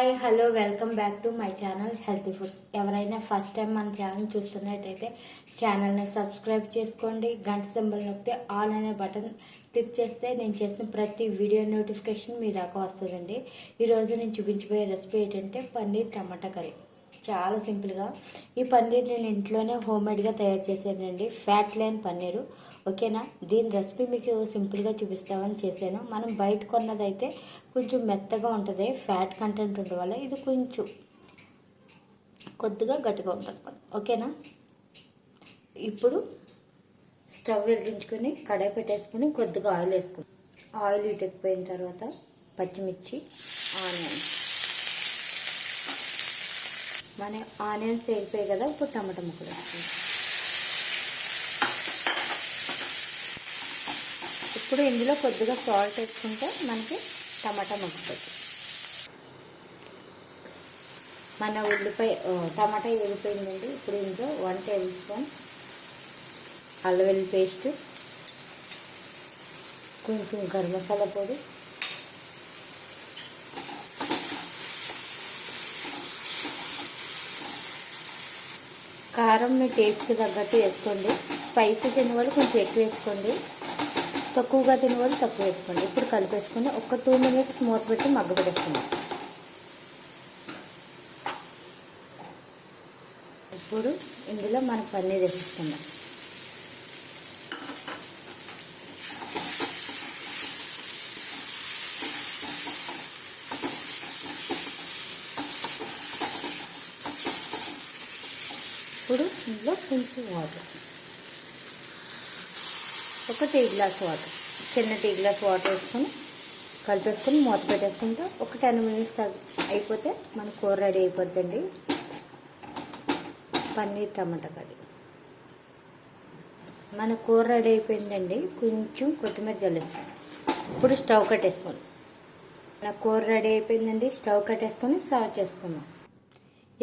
Hi hello welcome back to my channel healthy foods ఎవరైనా first time మన channel చూస్తున్నట్టయితే ఛానల్ని సబ్స్క్రైబ్ చేసుకోండి. గంట సింబల్ నొక్కితే ఆల్ అనే బటన్ క్లిక్ చేస్తే నేను చేసిన ప్రతి వీడియో నోటిఫికేషన్ మీ దాకా వస్తుందండి. ఈరోజు నేను చూపించబోయే రెసిపీ ఏంటంటే పన్నీర్ టమాటా కర్రీ. చాలా సింపుల్గా. ఈ పన్నీర్ నేను ఇంట్లోనే హోమ్మేడ్గా తయారు చేశానండి. ఫ్యాట్ లేని పన్నీరు. ఓకేనా? దీని రెసిపీ మీకు సింపుల్గా చూపిస్తామని చేశాను. మనం బయట కొన్నదైతే కొంచెం మెత్తగా ఉంటుంది. ఫ్యాట్ కంటెంట్ ఉండడం వల్ల ఇది కొంచెం కొద్దిగా గట్టిగా ఉంటుంది ఓకేనా? ఇప్పుడు స్టవ్ వెలిగించుకొని కడాయి పెట్టేసుకొని కొద్దిగా ఆయిల్ వేసుకుని ఆయిల్ ఇటుకుపోయిన తర్వాత పచ్చిమిర్చి ఆనియన్స్. మన ఆనియన్స్ వేగిపోయాయి కదా ఇప్పుడు టమాటా ముక్కలు ఇప్పుడు ఇందులో కొద్దిగా సాల్ట్ వేసుకుంటే మనకి టమాటా ముక్కుతుంది మన ఉల్లిపాయ టమాటా వేగిపోయిందండి ఇప్పుడు ఇందులో వన్ టేబుల్ స్పూన్ అల్లవెల్లి పేస్ట్ కొంచెం గరం మసాలా పొడి కారం మీ టేస్ట్కి తగ్గట్టు వేసుకోండి. స్పైసీ తినేవాళ్ళు కొంచెం ఎక్కువ వేసుకోండి. తక్కువగా తినేవాళ్ళు తక్కువ వేసుకోండి. ఇప్పుడు కలిపేసుకుని ఒక టూ మినిట్స్ మూత పెట్టి మగ్గ పెట్టేసుకోండి ఇప్పుడు ఇందులో మనం పన్నీర్ వేసేసుకుందాం. ఇప్పుడు ఇందులో కొంచెం వాటర్. ఒక టీ గ్లాస్ వాటర్ చిన్న టీ గ్లాస్ వాటర్ వేసుకొని కలిపేసుకొని మూత పెట్టేసుకుంటే. ఒక టెన్ మినిట్స్ అయిపోతే మన కూర రెడీ అయిపోద్దండి. Paneer tomato curry. మన కూర రెడీ అయిపోయిందండి. కొంచెం కొత్తిమీర జల్లేస్తాం ఇప్పుడు స్టవ్ కట్టేసుకోండి మన కూర రెడీ అయిపోయిందండి. స్టవ్ కట్టేసుకొని సర్వ్ చేసుకుందాం.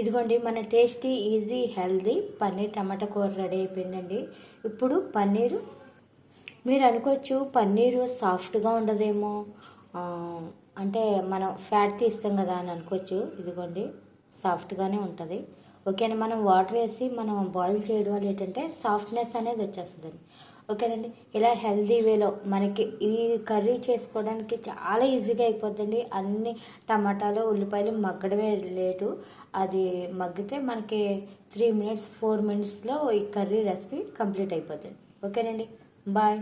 ఇదిగోండి మన tasty easy healthy paneer tomato కూర రెడీ అయిపోయిందండి. ఇప్పుడు పన్నీరు. మీరు అనుకోవచ్చు పన్నీరు సాఫ్ట్గా ఉండదేమో. అంటే మనం ఫ్యాట్ తీస్తాం కదా అని అనుకోవచ్చు. ఇదిగోండి సాఫ్ట్గానే ఉంటుంది. ఓకేనా మనం వాటర్ వేసి మనం బాయిల్ చేయడం వల్ల ఏంటంటే సాఫ్ట్నెస్ అనేది వచ్చేస్తుందండి. ఓకేనండి. ఇలా హెల్దీ వేలో మనకి ఈ కర్రీ చేసుకోవడానికి చాలా ఈజీగా అయిపోతుందండి అన్ని టమాటాలు ఉల్లిపాయలు మగ్గడమే లేటు. అది మగ్గితే మనకి త్రీ మినిట్స్ ఫోర్ మినిట్స్లో ఈ కర్రీ రెసిపీ కంప్లీట్ అయిపోతుంది ఓకేనండి. బాయ్.